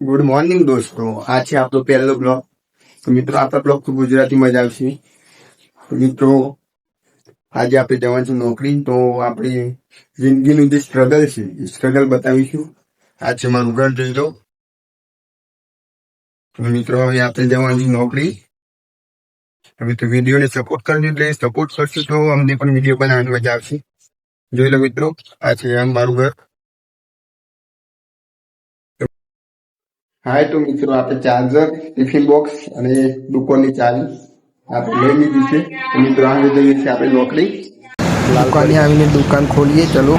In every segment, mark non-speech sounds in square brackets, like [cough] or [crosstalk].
Good morning દોસ્તો. આ છે આપણો પહેલો બ્લોગ. મિત્રો, આપણા બ્લોગ તો ગુજરાતીમાં જ આવશે. મિત્રો, આજે આપણે જવાનું નોકરી. તો આપણી જિંદગીનું જે સ્ટ્રગલ છે, એ સ્ટ્રગલ બતાવીશું. આ છે મારું ઘર, જોઈ લો. મિત્રો, હવે આપણે જવાની નોકરી. હવે તો વિડીયોને સપોર્ટ કરજો એટલે સપોર્ટ કરશો તો અમને પણ વીડિયો બનાવવાની મજા આવશે. જોઈ લો મિત્રો, આ છે આમ મારું ઘર. હાય તો મિત્રો, આપણે ચાર્જર, ટિફિન બોક્સ અને દુકાનની ચાવી આપણે લઈ લીધી છે. તો મિત્રો આવી જઈએ છીએ આપણે નોકરી. દુકાને આવીને દુકાન ખોલીએ, ચલો.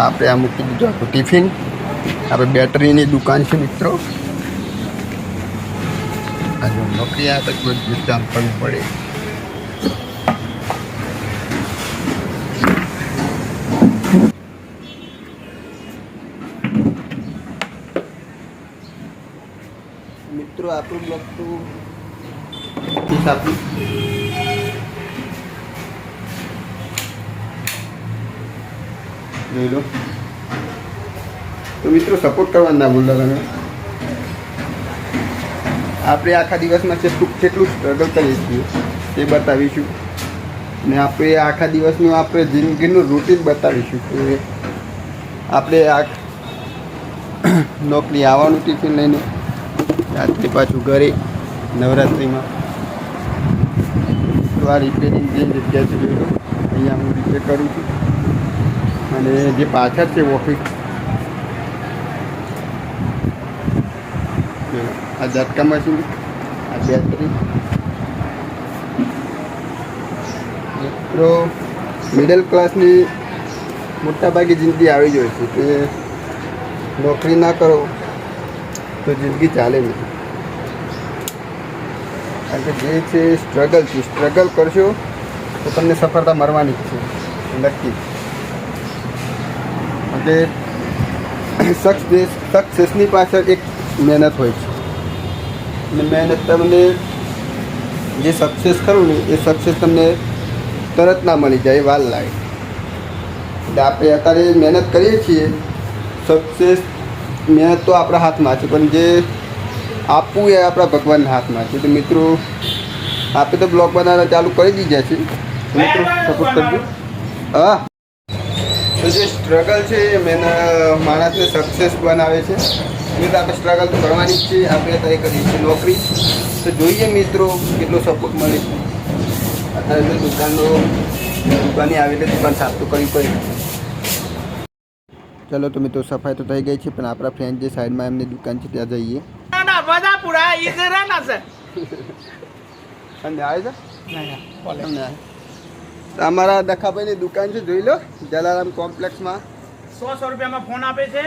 આપણે આ મૂકી દીધું આખું ટિફિન. આપણે બેટરીની દુકાન છે મિત્રો. આજે નોકરી આવે તો બધું કામ કરવું પડે. મિત્રો, આપણું બ્લોગ તો ફીસ જોઈ લો. તો મિત્રો સપોર્ટ કરવા ના ભૂલતા તમે. આપણે આખા દિવસમાં કેટલું કેટલું સ્ટ્રગલ કરીએ છીએ એ બતાવીશું. ને આપણે આખા દિવસનું આપણે જિંદગીનું રૂટીન બતાવીશું કે આપણે આ [coughs] નોકરી આવવાનું ટિફિન લઈને, રાત્રે પાછું ઘરે, નવરાત્રિમાં. તો આ રિપેરિંગ જે જગ્યા છે અહીંયા હું રિપેર કરું છું. અને જે પાછળ છે ઓફિસ, આ ઝટકા મશીન, આ બેટરી. મિત્રો મિડલ ક્લાસની મોટાભાગે જિંદગી આવી જાય છે કે નોકરી ના કરો તો જિંદગી ચાલે નહીં. કારણ કે જે છે સ્ટ્રગલ છે સ્ટ્રગલ કરશો તો તમને સફળતા મળવાની છે, નક્કી. કે દેશ સક્સેસની પાછળ એક મહેનત હોય છે. અને મહેનત તમને જે સક્સેસ ખરું ને એ સક્સેસ તમને તરત ના મળી જાય વાર લાગે. એટલે આપણે અત્યારે મહેનત કરીએ છીએ સક્સેસ મહેનત તો આપણા હાથમાં છે પણ જે આપવું એ આપણા ભગવાનના હાથમાં છે. તો મિત્રો આપે તો બ્લોગ બનાવવા ચાલુ કરી દીધા છે. મિત્રો સપોર્ટ કરજો. હા. તો જે સ્ટ્રગલ છે એ મેન માણસને સક્સેસ બનાવે છે. મિત્રો આપણે સ્ટ્રગલ તો કરવાની જ છે. આપણે અત્યારે કરીએ છીએ નોકરી. તો જોઈએ મિત્રો કેટલો સપોર્ટ મળે છે. અત્યારે તો દુકાનનો દુકાને આવીને દુકાન સાફ તો કરવી પડે. ચલો તો મિત્રો સફાઈ તો થઈ ગઈ છે પણ આપણા ફ્રેન્ડ જે સાઈડમાં એમની દુકાન છે ત્યાં જઈએ. ના પૂરા ના સર અને આવે છે? અમારા દખાભાઈની દુકાન છે જોઈ લો જલારામ કોમ્પ્લેક્સમાં. સો સો રૂપિયામાં ફોન આપે છે.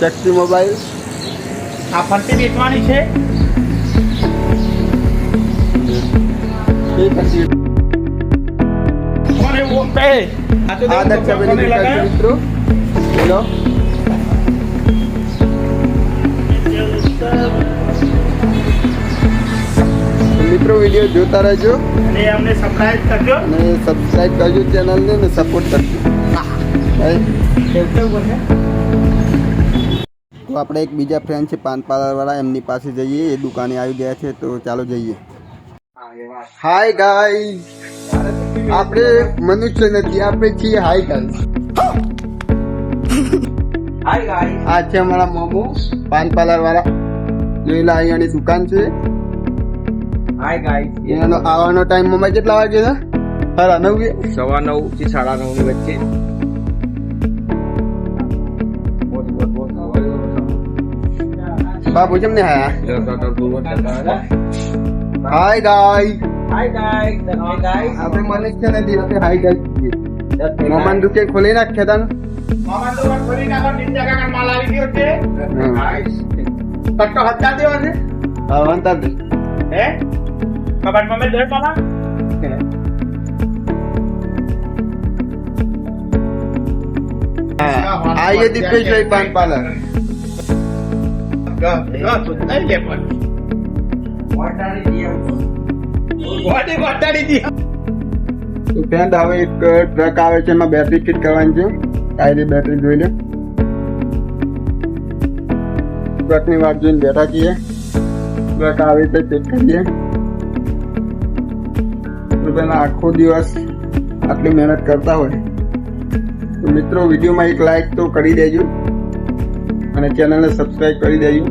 શક્તિ મોબાઈલ આ ફરતી વેચવાની છે. કોને આ તો દુકાન મિત્રો. બોલો. મિત્રો વીડિયો જોતા રહેજો. અને અમને સબસ્ક્રાઇબ કરજો. અને સબસ્ક્રાઇબ કરજો ચેનલને અને સપોર્ટ કરજો. તો આપણે એક બીજા ફ્રેન્ડ છે પાન પાર્લરવાળા એમની પાસે જઈએ. એ દુકાને આવી ગયા છે તો ચાલો જઈએ. હાય ગાઈઝ આપણે મનુષ્ય નથી આપણે છીએ હાય ગાઈસ આ છે અમારા મોમો પાન પાર્લર વાળા. અહીંયાની દુકાન છે. હાય ગાઈસ એનો આવવાનો ટાઈમ મમ્મી કેટલા વાગે છે? સાડા નવ કે? સવા નવથી સાડા નવની વચ્ચે. બાપુ કેમ ને હાય હાય ગાય હાય ગાઈસ હાય ગાઈસ આપણે નથી આપણે હાય ગાય મમાન દુકાન ખોલી નાખ્યા તા ને. મામા ખોલી નાખો નિંજા કાકા માલ આવી ગયો છે. ગાઈસ કટકો હત્તા દેવા છે હા વાંધો નહીં. હે? Kapan pamit dari paman? આયે દીપેશભાઈ પાનપાલા ફ્રેન્ડ હવે એક ટ્રક આવે છે એમાં બેટરી ફિટ કરવાની છે. કાયરી બેટરી જોઈ લે. ટ્રકની વાત જોઈને બેઠા છીએ. ટ્રક આવી રીતે ચેક કરીએ. પેલા આખો દિવસ આટલી મહેનત કરતા હોય. તો મિત્રો, વિડીયોમાં એક લાઈક તો કરી દેજો અને ચેનલને સબસ્ક્રાઈબ કરી દેજો.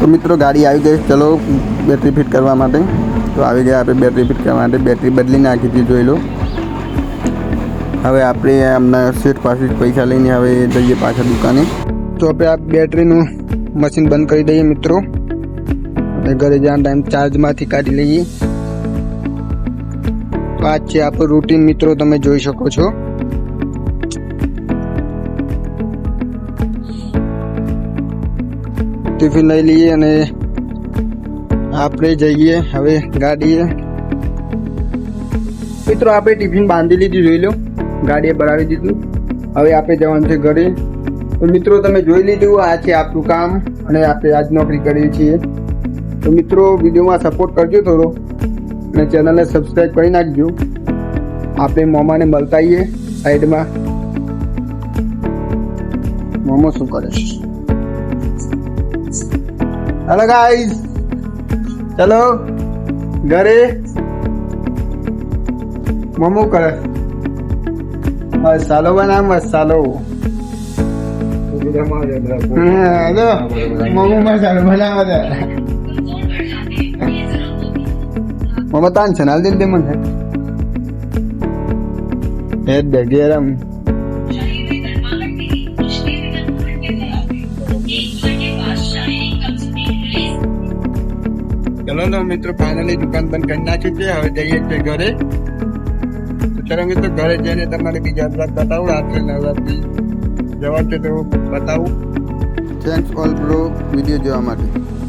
તો મિત્રો, ગાડી આવી ગઈ. ચલો બેટરી ફિટ કરવા માટે. તો આવી ગયા આપણે બેટરી ફિટ કરવા માટે. બેટરી બદલી નાખી હતી, જોઈ લો. હવે આપણે એમના શેઠ પાસેથી પૈસા લઈને હવે જઈએ પાછા દુકાને. તો આપણે આ બેટરીનું મશીન બંધ કરી દઈએ મિત્રો. અને ઘરે જવાનો ટાઈમ ચાર્જમાંથી કાઢી લઈએ. તો આ છે આપણું રૂટીન મિત્રો, તમે જોઈ શકો છો. ટિફિન લઈ લઈએ અને આપણે જઈએ, હવે ગાડીએ. મિત્રો, આપણે ટિફિન બાંધી લીધું, જોઈ લો. ગાડીએ ભરાવી દીધું. હવે આપણે જવાનું છે ઘરે. તો મિત્રો, તમે જોઈ લીધું, આ છે આપણું કામ અને આપણે આજ નોકરી કરીએ છીએ. તો મિત્રો વિડીયોમાં સપોર્ટ કરજો થોડો અને ચેનલને સબસ્ક્રાઈબ કરી નાખજો. આપણે મોમાને મળતા આવીએ સાઈડમાં. મોમો શું કરે છે? હેલો ગાઈઝ ચલો ઘરે મમ્મુ કરે. મસાલો બના મસાલો હેલો. મમ્મુ મસાલો બનાવવા તાન છે નાલ દે મને હે દે ગેરમ ચલો તો મિત્રો ફાઇનલી દુકાન બંધ કરી નાખી છે હવે જઈએ છીએ ઘરે તો ચલો મિત્રો ઘરે જઈને તમારે બીજા બ્લોગ બતાવું રાત્રે નવરાત્રી જવા છે તો બતાવું થેન્ક્સ ઓલ બ્રો વીડિયો જોવા માટે